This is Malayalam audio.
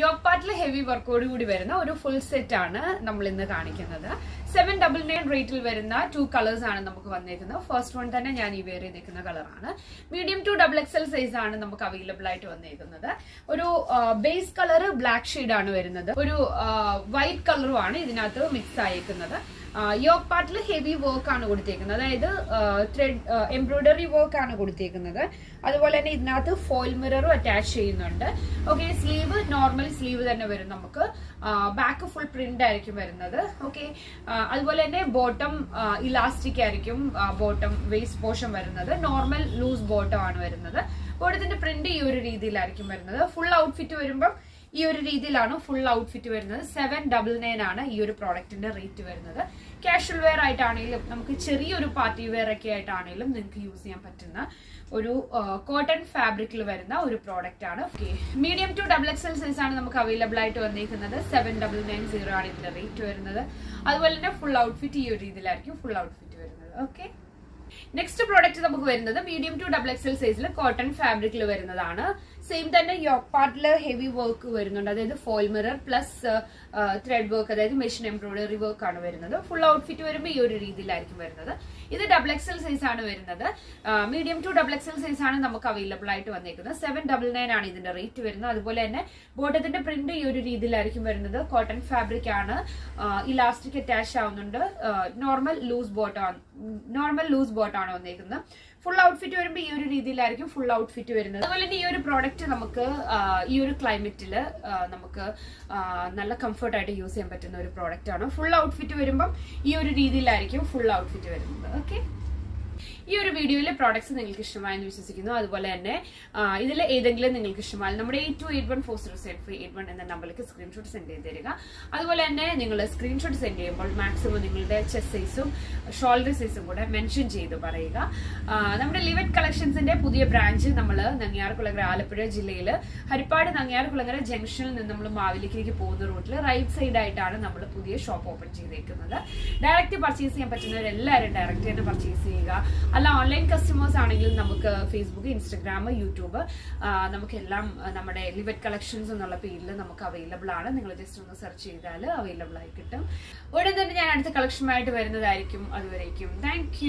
യോഗ് പാർട്ടിൽ ഹെവി വർക്കോട് കൂടി വരുന്ന ഒരു ഫുൾ സെറ്റ് ആണ് നമ്മൾ ഇന്ന് കാണിക്കുന്നത്. സെവൻ ഡബിൾ നയൻ റേറ്റിൽ വരുന്ന ടു കളേഴ്സ് ആണ് നമുക്ക് വന്നേക്കുന്നത്. ഫസ്റ്റ് വൺ തന്നെ ഞാൻ ഈ വെയർ ചെയ്തേക്കുന്ന കളറാണ് medium to double XL size ആണ് നമുക്ക് അവൈലബിൾ ആയിട്ട് വന്നേക്കുന്നത്. ഒരു ബേസ് കളർ ബ്ലാക്ക് ഷെയ്ഡ് ആണ് വരുന്നത്. ഒരു വൈറ്റ് കളറും ആണ് ഇതിനകത്ത് മിക്സ് ആയേക്കുന്നത്. യോഗ് പാർട്ടിൽ ഹെവി വർക്ക് ആണ് കൊടുത്തേക്കുന്നത്. അതായത് ത്രെഡ് എംബ്രോയിഡറി വർക്ക് ആണ് കൊടുത്തേക്കുന്നത്. അതുപോലെ തന്നെ ഇതിനകത്ത് ഫോയിൽ മിററും അറ്റാച്ച് ചെയ്യുന്നുണ്ട്. ഓക്കെ സ്ലീവ് നോർമൽ സ്ലീവ് തന്നെ വരും നമുക്ക്. ബാക്ക് ഫുൾ പ്രിന്റ് ആയിരിക്കും വരുന്നത്. ഓക്കെ അതുപോലെ തന്നെ ബോട്ടം ഇലാസ്റ്റിക് ആയിരിക്കും ബോട്ടം വേസ്റ്റ് പോർഷൻ വരുന്നത്. നോർമൽ ലൂസ് ബോട്ടം ആണ് വരുന്നത്. ബോട്ടത്തിന്റെ പ്രിന്റ് ഈ ഒരു രീതിയിലായിരിക്കും വരുന്നത്. ഫുൾ ഔട്ട്ഫിറ്റ് വരുമ്പോൾ ഈ ഒരു രീതിയിലാണ് ഫുൾ ഔട്ട്ഫിറ്റ് വരുന്നത്. സെവൻ ഡബിൾ നയൻ ആണ് ഈ ഒരു പ്രോഡക്റ്റിന്റെ റേറ്റ് വരുന്നത്. കാഷ്വൽ വെയർ ആയിട്ടാണെങ്കിലും നമുക്ക് ചെറിയൊരു പാർട്ടി വെയർ ഒക്കെ ആയിട്ടാണെങ്കിലും നിങ്ങൾക്ക് യൂസ് ചെയ്യാൻ പറ്റുന്ന ഒരു കോട്ടൺ ഫാബ്രിക്കിൽ വരുന്ന ഒരു പ്രോഡക്റ്റ് ആണ്. Medium to double XL size ആണ് നമുക്ക് അവൈലബിൾ ആയിട്ട് വന്നിരിക്കുന്നത് സെവൻ ഡബിൾ നയൻ സീറോ ആണ് ഇതിന്റെ റേറ്റ് വരുന്നത്. അതുപോലെ തന്നെ ഫുൾ ഔട്ട്ഫിറ്റ് ഈ ഒരു രീതിയിലായിരിക്കും ഫുൾ ഔട്ട്ഫിറ്റ് വരുന്നത്. ഓക്കെ നെക്സ്റ്റ് പ്രോഡക്റ്റ് നമുക്ക് വരുന്നത് മീഡിയം ടു ഡബിൾ എക്സൽ സൈസിൽ കോട്ടൺ ഫാബ്രിക്കിൽ വരുന്നതാണ്. സെയിം തന്നെ യോക്ക് പാർട്ടിൽ ഹെവി വർക്ക് വരുന്നുണ്ട്. അതായത് foil mirror plus thread work അതായത് മെഷീൻ എംബ്രോയിഡറി വർക്ക് ആണ് വരുന്നത്. ഫുൾ ഔട്ട്ഫിറ്റ് വരുമ്പോൾ ഈ ഒരു രീതിയിലായിരിക്കും വരുന്നത്. ഇത് ഡബിൾ എക്സൽ സൈസ് ആണ് വരുന്നത്. Medium to double XL size ആണ് നമുക്ക് അവൈലബിൾ ആയിട്ട് വന്നിരിക്കുന്നത് സെവൻ ഡബിൾ നയൻ ആണ് ഇതിന്റെ റേറ്റ് വരുന്നത്. അതുപോലെ തന്നെ ബോട്ടത്തിന്റെ പ്രിന്റ് ഈ ഒരു രീതിയിലായിരിക്കും വരുന്നത്. കോട്ടൺ ഫാബ്രിക് ആണ്. ഇലാസ്റ്റിക് അറ്റാച്ച് ആവുന്നുണ്ട്. Normal loose bottom normal loose ബോട്ടാണ് വന്നേക്കുന്നത്. ഫുൾ ഔട്ട്ഫിറ്റ് വരുമ്പോൾ ഈ ഒരു രീതിയിലായിരിക്കും ഫുൾ ഔട്ട്ഫിറ്റ് വരുന്നത്. അതുപോലെ തന്നെ ഈ ഒരു പ്രോഡക്റ്റ് നമുക്ക് ഈ ഒരു ക്ലൈമറ്റിൽ നമുക്ക് നല്ല കംഫർട്ടായിട്ട് യൂസ് ചെയ്യാൻ പറ്റുന്ന ഒരു പ്രോഡക്റ്റ് ആണ്. ഫുൾ ഔട്ട്ഫിറ്റ് വരുമ്പം ഈ ഒരു രീതിയിലായിരിക്കും ഫുൾ ഔട്ട്ഫിറ്റ് വരുന്നത്. ഓക്കെ ഈ ഒരു വീഡിയോയിലെ പ്രോഡക്ട്സ് നിങ്ങൾക്ക് ഇഷ്ടമായെന്ന് വിശ്വസിക്കുന്നു. അതുപോലെ തന്നെ ഇതിൽ ഏതെങ്കിലും നിങ്ങൾക്ക് ഇഷ്ടമായി നമ്മുടെ eight two eight one four zero seven five eight one എന്ന നമ്പറിലേക്ക് സ്ക്രീൻഷോട്ട് സെൻഡ് ചെയ്ത് തരിക. അതുപോലെ തന്നെ നിങ്ങൾ സ്ക്രീൻഷോട്ട് സെൻഡ് ചെയ്യുമ്പോൾ മാക്സിമം നിങ്ങളുടെ ചെസ്റ്റ് സൈസും ഷോൾഡർ സൈസും കൂടെ മെൻഷൻ ചെയ്ത് പറയുക. നമ്മുടെ ലിവറ്റ് കളക്ഷൻസിന്റെ പുതിയ ബ്രാഞ്ച് നമ്മൾ നങ്ങിയാർകുളങ്ങര ആലപ്പുഴ ജില്ലയിൽ ഹരിപ്പാട് നങ്ങിയാർകുളങ്ങര ജംഗ്ഷനിൽ നിന്ന് നമ്മൾ മാവിലേക്കിലേക്ക് പോകുന്ന റൂട്ടിൽ റൈറ്റ് സൈഡ് ആയിട്ടാണ് നമ്മൾ പുതിയ ഷോപ്പ് ഓപ്പൺ ചെയ്തേക്കുന്നത്. ഡയറക്റ്റ് പർച്ചേസ് ചെയ്യാൻ പറ്റുന്നവരെല്ലാവരും ഡയറക്റ്റ് തന്നെ പർച്ചേസ് ചെയ്യുക. അല്ല ഓൺലൈൻ കസ്റ്റമേഴ്സ് ആണെങ്കിലും നമുക്ക് ഫേസ്ബുക്ക് ഇൻസ്റ്റഗ്രാം യൂട്യൂബ് നമുക്കെല്ലാം നമ്മുടെ ലിവറ്റ് കളക്ഷൻസ് എന്നുള്ള പേരിൽ നമുക്ക് അവൈലബിൾ ആണ്. നിങ്ങൾ ജസ്റ്റ് ഒന്ന് സെർച്ച് ചെയ്താൽ അവൈലബിൾ ആയി കിട്ടും. ഉടൻ തന്നെ ഞാൻ അടുത്ത കളക്ഷനുമായിട്ട് വരുന്നതായിരിക്കും. അതുവരേക്കും. താങ്ക്